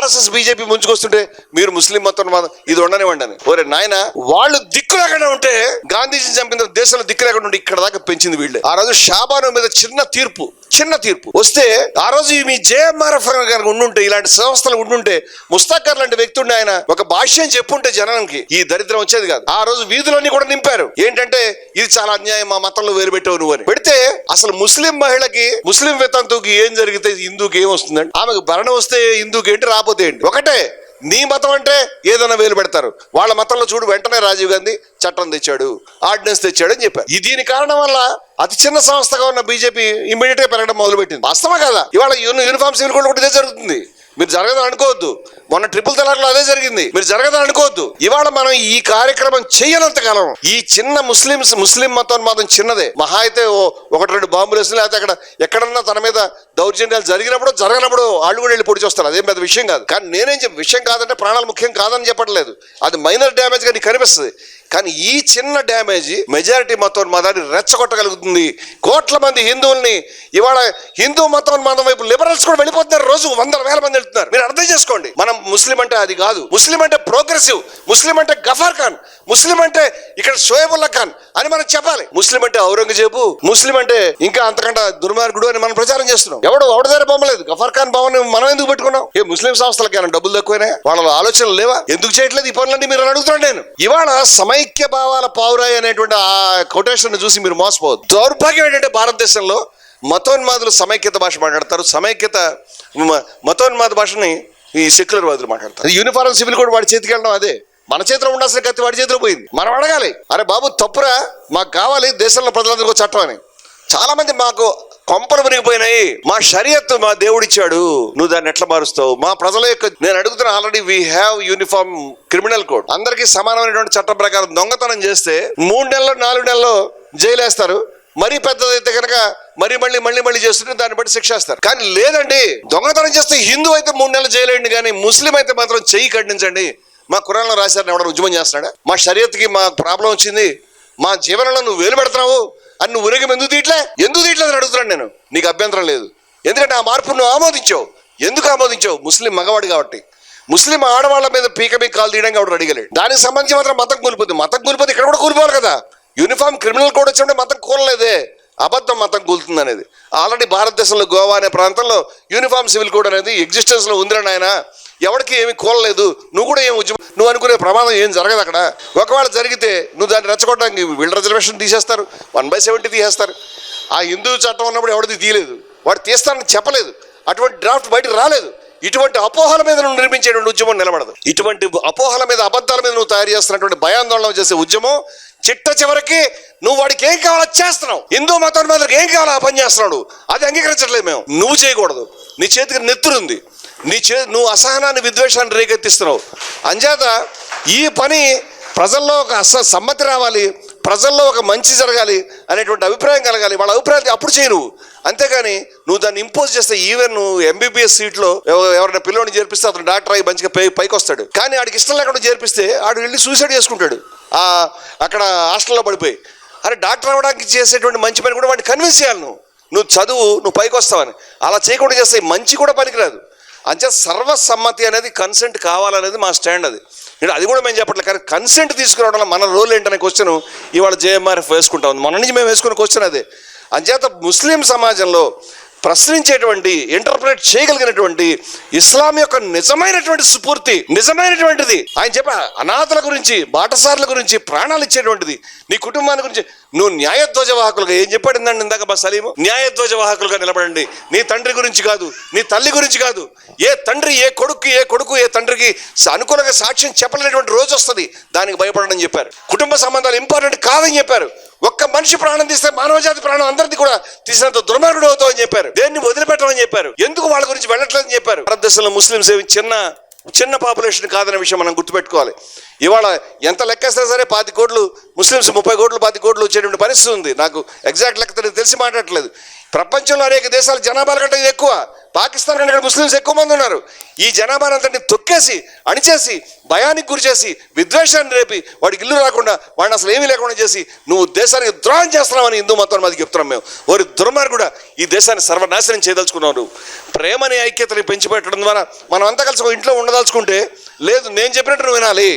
RSS BJP ముంచుకొస్తుంటే మీరు ముస్లిం మతం ఇది ఉండనివ్వండి అని. ఒరే నాయన వాళ్ళు దిక్కు లేకుండా ఉంటే గాంధీజీ చంపిన దేశంలో దిక్కు లేకుండా ఉంటే ఇక్కడ దాకా పెంచింది వీళ్ళే. ఆ రోజు షాబాను మీద చిన్న తీర్పు చిన్న తీర్పు. వస్తే ఆ రోజు మీ జేఎంఆర్ఎఫ్ గారు ఉండుంటే ఇలాంటి సంస్థలు ఉండుంటే ముస్తాకర్ లాంటి వ్యక్తి ఆయన ఒక భాష్యం చెప్పుంటే జనానికి ఈ దరిద్రం వచ్చేది కాదు. ఆ రోజు వీధులన్నీ కూడా నింపారు. ఏంటంటే ఇది చాలా అన్యాయం మా మతంలో వేరు పెట్టావు నువ్వు అని. పెడితే అసలు ముస్లిం మహిళకి ముస్లిం వితంతుకి ఏం జరిగితే హిందూకి ఏం వస్తుందండి? ఆమెకు భరణం వస్తే హిందూకి ఏంటి కాకపోతే ఏంటి? ఒకటే నీ మతం అంటే ఏదైనా వేలు పెడతారు. వాళ్ళ మతంలో చూడు వెంటనే రాజీవ్ గాంధీ చట్టం తెచ్చాడు ఆర్డినెన్స్ తెచ్చాడు అని చెప్పారు. దీని కారణం వల్ల అతి చిన్న సంస్థగా ఉన్న బీజేపీ ఇమీడియట్గా పెరగడం మొదలుపెట్టింది. వాస్తవం కదా? ఇవాళ యూని- యూనిఫామ్ సివిల్ కోడ్ కూడా ఇదే జరుగుతుంది. మీరు జరగదని అనుకోవద్దు. మొన్న ట్రిపుల్ తలాక్లో అదే జరిగింది. మీరు జరగదని అనుకోవద్దు. ఇవాళ మనం ఈ కార్యక్రమం చేయనంత కాలం ఈ చిన్న ముస్లిమ్స్ ముస్లిం మతం మాత్రం చిన్నదే. మహా అయితే ఓ ఒకటి రెండు బాంబులు వేసిన లేకపోతే అక్కడ ఎక్కడన్నా తన మీద దౌర్జన్యాలు జరిగినప్పుడు జరగనప్పుడు వాళ్ళు కూడా వెళ్ళి పొడి చేస్తారు. అదేం పెద్ద విషయం కాదు. కానీ నేనేం చెప్ప విషయం కాదంటే ప్రాణాలు ముఖ్యం కాదని చెప్పట్లేదు. అది మైనర్ డ్యామేజ్ కానీ నీకు కనిపిస్తుంది. కానీ ఈ చిన్న డ్యామేజ్ మెజారిటీ మతం మతాన్ని రెచ్చగొట్టగలుగుతుంది. కోట్ల మంది హిందువుల్ని ఇవాళ హిందూ మతం మతం వైపు లిబరల్స్ కూడా వెళ్ళిపోతున్నారు రోజు వందల వేల మంది వెళ్తున్నారు. మీరు అర్థం చేసుకోండి. మనం ముస్లిం అంటే అది కాదు. ముస్లిం అంటే ప్రోగ్రెసివ్. ముస్లిం అంటే గఫార్ ఖాన్. ముస్లిం అంటే ఇక్కడ షోయబుల్లా ఖాన్ అని మనం చెప్పాలి. ముస్లిం అంటే ఔరంగజేబు. ముస్లిం అంటే ఇంకా అంతకంటే దుర్మార్గుడు అని మనం ప్రచారం చేస్తున్నాం. ఎవడు ఎవడదారి బొమ్మలేదు గఫార్ ఖాన్ భవన్ మనం ఎందుకు పెట్టుకున్నాం? ఏ ముస్లిం సంస్థలకి ఏమైనా డబ్బులు తక్కువనే వాళ్ళ ఆలోచనలు లేవా? ఎందుకు చేయట్లేదు ఈ పనులన్నీ మీరు అని అడుగుతున్నాను నేను. ఇవాళ ఐక్య భావాల పావురాయి అనేటువంటి ఆ కొటేషన్ చూసి మీరు మోసపోవద్దు. దౌర్భాగ్యం ఏంటంటే భారతదేశంలో మతోన్మాదులు సమైక్యత భాష మాట్లాడతారు. సమైక్యత మతోన్మాద భాషని ఈ సెక్యులర్ వాదులు మాట్లాడతారు. యూనిఫారం సివిల్ కూడా వాడి చేతికి వెళ్ళడం అదే. మన చేతిలో ఉండాల్సిన కత్తి వాడి చేతిలో పోయింది. మనం అడగాలి. అరే బాబు తప్పురా మాకు కావాలి దేశంలో ప్రజలందరికీ చట్టం అని. చాలామంది మాకు కొంపలు మునిగిపోయినాయి మా షరియత్ మా దేవుడిచ్చాడు. నువ్వు దాన్ని ఎట్లా మారుస్తావు? మా ప్రజల యొక్క నేను అడుగుతున్నా already we have uniform criminal code అందరికీ సమానమైనటువంటి చట్టం ప్రకారం దొంగతనం చేస్తే మూడు నెలలు నాలుగు నెలల్లో జైలు వేస్తారు మరీ పెద్దదైతే కనుక మరి మళ్ళీ మళ్ళీ మళ్ళీ చేస్తుంటే దాన్ని బట్టి శిక్షేస్తారు కానీ లేదండి దొంగతనం చేస్తే హిందూ అయితే మూడు నెలలు జైలు కానీ ముస్లిం అయితే మాత్రం చెయ్యి ఖండించండి మా కురాన్లో రాశారని ఎవడో ఉద్యమం చేస్తున్నాడా? మా షరియత్కి మా ప్రాబ్లం వచ్చింది. మా జీవనంలో నువ్వు వేలు పెడుతున్నావు. అని నువ్వు ఉరగం ఎందుకు తీయట్లే? ఎందుకు తీయట్లేదు అని అడుగుతున్నాను నేను. నీకు అభ్యంతరం లేదు. ఎందుకంటే ఆ మార్పు నువ్వు ఆమోదించావు. ఎందుకు ఆమోదించావు? ముస్లిం మగవాడు కాబట్టి. ముస్లిం ఆడవాళ్ళ మీద పీక మీద కాలు తీయడానికి ఎవడు అడిగలేడు దానికి సంబంధించి మాత్రం మతం కూలిపోతుంది మతం కూలిపోతే ఇక్కడ కూడా కూలిపోవాలి కదా. యూనిఫామ్ క్రిమినల్ కోడ్ వచ్చినప్పుడు మతం కూలలేదే. అబద్ధం మతం కూలుతుంది అనేది. ఆల్రెడీ భారతదేశంలో గోవా అనే ప్రాంతంలో యూనిఫామ్ సివిల్ కోడ్ అనేది ఎగ్జిస్టెన్స్లో ఉందిరా నాయన. ఎవరికి ఏమి కోలలేదు నువ్వు కూడా ఏం ఉద్యమం నువ్వు అనుకునే ప్రమాదం ఏం జరగదు అక్కడ. ఒకవేళ జరిగితే నువ్వు దాన్ని రెచ్చగొట్టడానికి వీళ్ళ రిజర్వేషన్ తీసేస్తారు వన్ బై సెవెంటీ తీసేస్తారు. ఆ హిందూ చట్టం ఉన్నప్పుడు ఎవరిది తీయలేదు. వాడు తీస్తానని చెప్పలేదు. అటువంటి డ్రాఫ్ట్ బయటకు రాలేదు. ఇటువంటి అపోహల మీద నువ్వు నిర్మించేటువంటి ఉద్యమం నిలబడదు. ఇటువంటి అపోహల మీద అబద్ధాల మీద నువ్వు తయారు చేస్తున్నటువంటి భయాందోళన చేసే ఉద్యమం చిట్ట చివరికి నువ్వు వాడికి ఏం కావాలో చేస్తున్నావు. హిందూ మతం మీద ఏం కావాలో ఆ పని చేస్తున్నాడు. అది అంగీకరించట్లేదు మేము. నువ్వు చేయకూడదు. నీ చేతికి నెత్తురుంది. నీ చే నువ్వు అసహనాన్ని విద్వేషాన్ని రేకెత్తిస్తున్నావు. అంచేత ఈ పని ప్రజల్లో ఒక అస సమ్మతి రావాలి ప్రజల్లో ఒక మంచి జరగాలి అనేటువంటి అభిప్రాయం కలగాలి. వాళ్ళ అభిప్రాయాలు అప్పుడు చేయి నువ్వు అంతేగాని నువ్వు దాన్ని ఇంపోజ్ చేస్తే ఈవెన్ నువ్వు ఎంబీబీఎస్ సీట్లో ఎవరైనా పిల్లోని చేర్పిస్తే అతను డాక్టర్ అయ్యి మంచిగా పై పైకి వస్తాడు కానీ ఆడికి ఇష్టం లేకుండా చేర్పిస్తే ఆడు వెళ్ళి సూసైడ్ చేసుకుంటాడు. ఆ అక్కడ హాస్టల్లో పడిపోయి. అరే డాక్టర్ అవ్వడానికి చేసేటువంటి మంచి పని కూడా వాడిని కన్విన్స్ చేయాలి నువ్వు. నువ్వు చదువు నువ్వు పైకి వస్తావని అలా చేయకుండా చేస్తే మంచి కూడా పనికిరాదు. అంతే సర్వసమ్మతి అనేది కన్సెంట్ కావాలనేది మా స్టాండ్ అది. అది కూడా మేము చెప్పట్లేదు కానీ కన్సెంట్ తీసుకురావడంలో మన రోల్ ఏంటనే క్వశ్చన్ ఇవాళ జేఎంఆర్ఎఫ్ వేసుకుంటా ఉంది. మన నుంచి మేము వేసుకున్న క్వశ్చన్ అదే. అంచేత ముస్లిం సమాజంలో ప్రశ్నించేటువంటి ఇంటర్ప్రిట్ చేయగలిగినటువంటి ఇస్లాం యొక్క నిజమైనటువంటి స్ఫూర్తి నిజమైనటువంటిది. ఆయన చెప్ప అనాథల గురించి బాటసార్ల గురించి ప్రాణాలు ఇచ్చేటువంటిది. నీ కుటుంబాన్ని గురించి నువ్వు న్యాయధ్వజ వాహకులుగా ఏం చెప్పాడుందండి ఇందాక మా సలీము? న్యాయధ్వజ వాహకులుగా నిలబడండి. నీ తండ్రి గురించి కాదు నీ తల్లి గురించి కాదు. ఏ తండ్రి ఏ కొడుకు ఏ కొడుకు ఏ తండ్రికి అనుకూలంగా సాక్ష్యం చెప్పలేనటువంటి రోజు వస్తుంది. దానికి భయపడడం చెప్పారు. కుటుంబ సంబంధాలు ఇంపార్టెంట్ కాదని చెప్పారు. ఒక్క మనిషి ప్రాణం తీస్తే మానవజాతి ప్రాణం అందరిది కూడా తీసినంత దుర్మార్గుడు అవుతావు అని చెప్పారు. దేన్ని వదిలిపెట్టమని చెప్పారు. ఎందుకు వాళ్ళ గురించి వెళ్ళట్లేదని చెప్పారు. భారతదేశంలో ముస్లింస్ ఏమి చిన్న చిన్న పాపులేషన్ కాదనే విషయం మనం గుర్తుపెట్టుకోవాలి. ఇవాళ ఎంత లెక్కేస్తే సరే పాతి కోట్లు ముస్లిమ్స్ ముప్పై కోట్లు పాతి కోట్లు వచ్చేటువంటి పరిస్థితి ఉంది. నాకు ఎగ్జాక్ట్ లెక్క తెలిసి మాట్లాడట్లేదు. ప్రపంచంలో అనేక దేశాల జనాభాల కంటే ఎక్కువ. పాకిస్తాన్ కంటే ఇక్కడ ముస్లిమ్స్ ఎక్కువ మంది ఉన్నారు. ఈ జనాభాను అంతటిని తొక్కేసి అణిచేసి భయానికి గురి చేసి విద్వేషాన్ని రేపి వాడికి ఇల్లు రాకుండా వాడిని అసలు ఏమీ లేకుండా చేసి నువ్వు దేశానికి ద్రోహం చేస్తున్నావని హిందూ మతం మాది చెప్తున్నాం మేము. వారి దుర్మార్గుడా ఈ దేశాన్ని సర్వనాశనం చేయదలుచుకున్నావు ప్రేమని ఐక్యతని పెంచిపెట్టడం ద్వారా మనం అంతా కలిసి ఇంట్లో ఉండదలుచుకుంటే లేదు నేను చెప్పినట్టు నువ్వు వినాలి.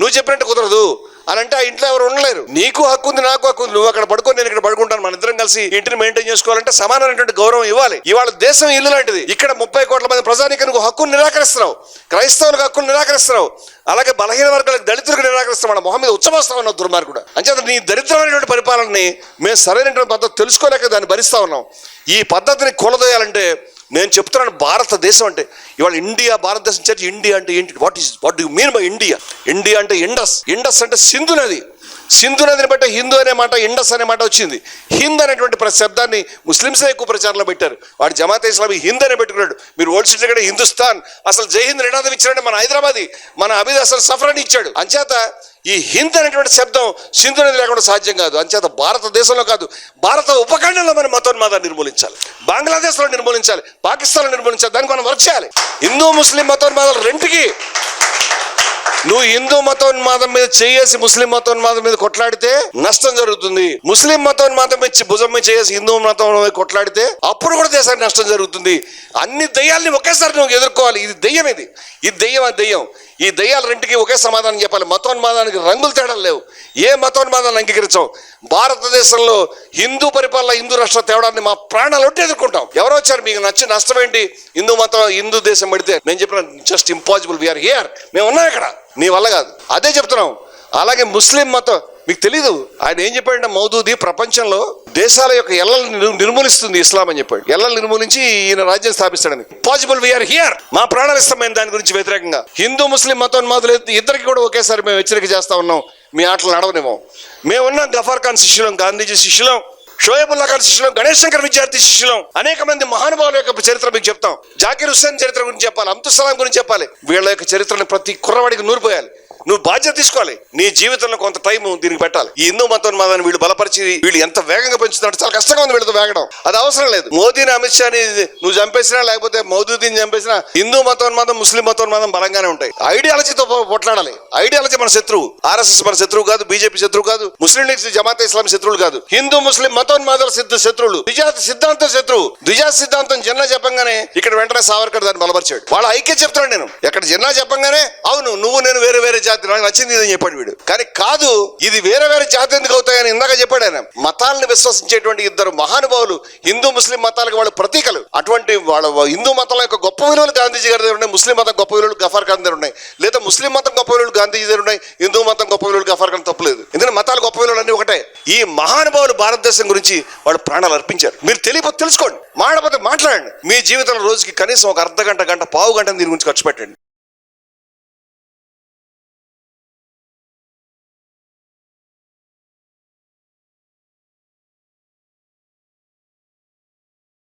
నువ్వు చెప్పినట్టు కుదరదు అని అంటే ఆ ఇంట్లో ఎవరు ఉండలేరు. నీకు హక్కు ఉంది నాకు హక్కు ఉంది. నువ్వు అక్కడ పడుకో నేను ఇక్కడ పడుకుంటాను. మన ఇద్దరం కలిసి ఇంటిని మెయింటైన్ చేసుకోవాలంటే సమానమైనటువంటి గౌరవం ఇవ్వాలి. ఇవాళ దేశం ఇల్లు లాంటిది. ఇక్కడ ముప్పై కోట్ల మంది ప్రజానికి నువ్వు హక్కును నిరాకరిస్తున్నావు. క్రైస్తవులకు హక్కును నిరాకరిస్తున్నావు. అలాగే బలహీన వర్గాలకు దళితులకు నిరాకరిస్తున్నావు. మొహం మీద ఉచ్చమోస్తా ఉన్నావు దుర్మార్గుడు. అంచేత నీ దరిద్రమైనటువంటి పరిపాలనని మేము సరైనటువంటి పద్ధతి తెలుసుకోలేక దాన్ని భరిస్తా ఉన్నాం. ఈ పద్ధతిని కూలదోయాలంటే నేను చెప్తున్నాను భారతదేశం అంటే ఇవాళ ఇండియా భారతదేశం చర్చ ఇండియా అంటే ఏంటి? What is what you mean by India India అంటే ఇండస్. ఇండస్ అంటే సింధు నది. సింధు నదిని బట్టి హిందూ అనే మాట ఇండస్ అనే మాట వచ్చింది. హింద్ అనేటువంటి శబ్దాన్ని ముస్లింసే ఎక్కువ ప్రచారంలో పెట్టారు. వాడు జమాత్ ఇస్లామీ హింద్ అనే పెట్టుకున్నాడు. మీరు ఓల్డ్ సిటీ కూడా హిందుస్థాన్. అసలు జై హింద్ నినాదం ఇచ్చాడంటే మన హైదరాబాద్ మన అభిద్ అసలు సఫరాన్ని ఇచ్చాడు. అంచేత ఈ హింద్ అనేటువంటి శబ్దం సింధు నది లేకుండా సాధ్యం కాదు. అంచేత భారతదేశంలో కాదు. భారత ఉపఖండంలో మనం మతోన్మాదాన్ని నిర్మూలించాలి. బంగ్లాదేశ్లో నిర్మూలించాలి. పాకిస్తాన్లో నిర్మూలించాలి. దానికి మనం వర్క్ చేయాలి. హిందూ ముస్లిం మతోన్మాదాలు రెంటికి. నువ్వు హిందూ మతోన్మాదం మీద చేయేసి ముస్లిం మతోన్మాదం మీద కొట్లాడితే నష్టం జరుగుతుంది. ముస్లిం మతోన్మాదం మీద భుజం మీద చేసి హిందూ మతం మీద కొట్లాడితే అప్పుడు కూడా దేశానికి నష్టం జరుగుతుంది. అన్ని దయ్యాల్ని ఒకేసారి నువ్వు ఎదుర్కోవాలి. ఇది దెయ్యం ఇది ఇది దెయ్యం అది దెయ్యం? ఈ దయ్యాల రెంటికి ఒకే సమాధానం చెప్పాలి. మతోన్మాదానికి రంగులు తేడాలు లేవు. ఏ మతోన్మాదాన్ని అంగీకరించాం భారతదేశంలో హిందూ పరిపాలన హిందూ రాష్ట్ర తేవడాన్ని మా ప్రాణాలు ఒట్టి ఎదుర్కొంటాం. ఎవరో వచ్చారు మీకు నచ్చి నష్టం ఏంటి? హిందూ మతం హిందూ దేశం పడితే నేను చెప్పిన జస్ట్ ఇంపాసిబుల్ వీఆర్ హియర్ మేము ఉన్నాం ఇక్కడ. నీ వల్ల కాదు. అదే చెప్తున్నాం. అలాగే ముస్లిం మతం మీకు తెలీదు. ఆయన ఏం చెప్పాడంటే మౌదూది ప్రపంచంలో దేశాల యొక్క ఎల్లలు నిర్మూలిస్తుంది ఇస్లాం అని చెప్పాడు. ఎల్లలు నిర్మూలించి ఈయన రాజ్యం స్థాపిస్తాడని పాసిబుల్ వీఆర్ హియర్ మా ప్రాణాలు దాని గురించి వ్యతిరేకంగా. హిందూ ముస్లిం మతోన్మాదులు ఇద్దరికి కూడా ఒకేసారి మేము హెచ్చరిక చేస్తా ఉన్నాం. మీ ఆటలు నడవనివ్వం. మేము ఉన్నాం గఫార్ ఖాన్ శిష్యులం గాంధీజీ శిష్యులం షోయబుల్లా ఖాన్ శిష్యులం గణేష్ శంకర్ విద్యార్థి శిష్యులం అనేక మంది మహానుభావుల యొక్క చరిత్ర మీకు చెప్తాం. జాకిర్ హుస్సేన్ చరిత్ర గురించి చెప్పాలి అబ్దుల్ సలాం గురించి చెప్పాలి. వీళ్ళ యొక్క చరిత్రను ప్రతి కుర్రవాడికి నూరిపోయాలి. నువ్వు బాధ్యత తీసుకోవాలి. నీ జీవితంలో కొంత టైం దీనికి పెట్టాలి. ఈ హిందూ మతం మతాన్ని వీళ్ళు బలపరిచి వీళ్ళు ఎంత వేగంగా పెంచుతున్నారు చాలా కష్టంగా ఉంది వీళ్ళతో వేగడం. అది అవసరం లేదు. మోదీని అమిత్ షాని నువ్వు చంపేసినా లేకపోతే మోదీని చంపేసినా హిందూ మతం మతం ముస్లిం మతం మతం బలంగానే ఉంటాయి. ఐడియాలజీతో పోట్లాడాలి. ఐడియాలజీ మన శత్రువు. ఆర్ఎస్ఎస్ మన శత్రువు కాదు బీజేపీ శత్రువు కాదు ముస్లిం లీగ్ జమాత్ ఇస్లాం శత్రువులు కాదు. హిందూ ముస్లిం మతోన్మాదాల సిద్ధ శత్రువులు. ద్విజాత సిద్ధాంతం శత్రువు. ద్విజా సిద్ధాంతం జిన్నా చెప్పంగానే ఇక్కడ వెంటనే సావర్కర్ దాన్ని బలపరిచాడు. వాళ్ళ ఐక్యం చెప్తున్నాడు నేను. ఎక్కడ జిన్నా చెప్పంగానే అవును నువ్వు నేను వేరే వేరే జాతి నాకు నచ్చింది ఇదని చెప్పాడు వీడు. కానీ కాదు ఇది వేరే వేరే జాతి ఎందుకు అవుతాయని ఇందాక చెప్పాడు ఆయన. మతాలను విశ్వసించేటువంటి ఇద్దరు మహానుభావులు హిందూ ముస్లిం మతాలకు వాళ్ళ ప్రతీకలు. అటువంటి వాళ్ళ హిందూ మతం యొక్క గొప్ప విలువలు గాంధీజీ గారి దగ్గర ఉన్నాయి ముస్లిం మతం గొప్ప విలువలు గఫార్ ఖాన్ దగ్గర ఉన్నాయి. లేదా ముస్లిం మతం గొప్ప విలువలు గాంధీజీ దగ్గర ఉన్నాయి హిందూ మతం గొప్ప విలువలు గఫార్ ఖాన్ తప్పలేదు ఎందుకంటే మతాలు గొప్ప విలువలు అన్ని ఒకటే. ఈ మహానుభావులు భారతదేశం గురించి వాళ్ళు ప్రాణాలు అర్పించారు. మీరు తెలియపో తెలుసుకోండి. మాట్లాడకపోతే మాట్లాడండి. మీ జీవితంలో రోజుకి కనీసం ఒక అర్ధ గంట గంట పావు గంట దీని గురించి ఖర్చు పెట్టండి.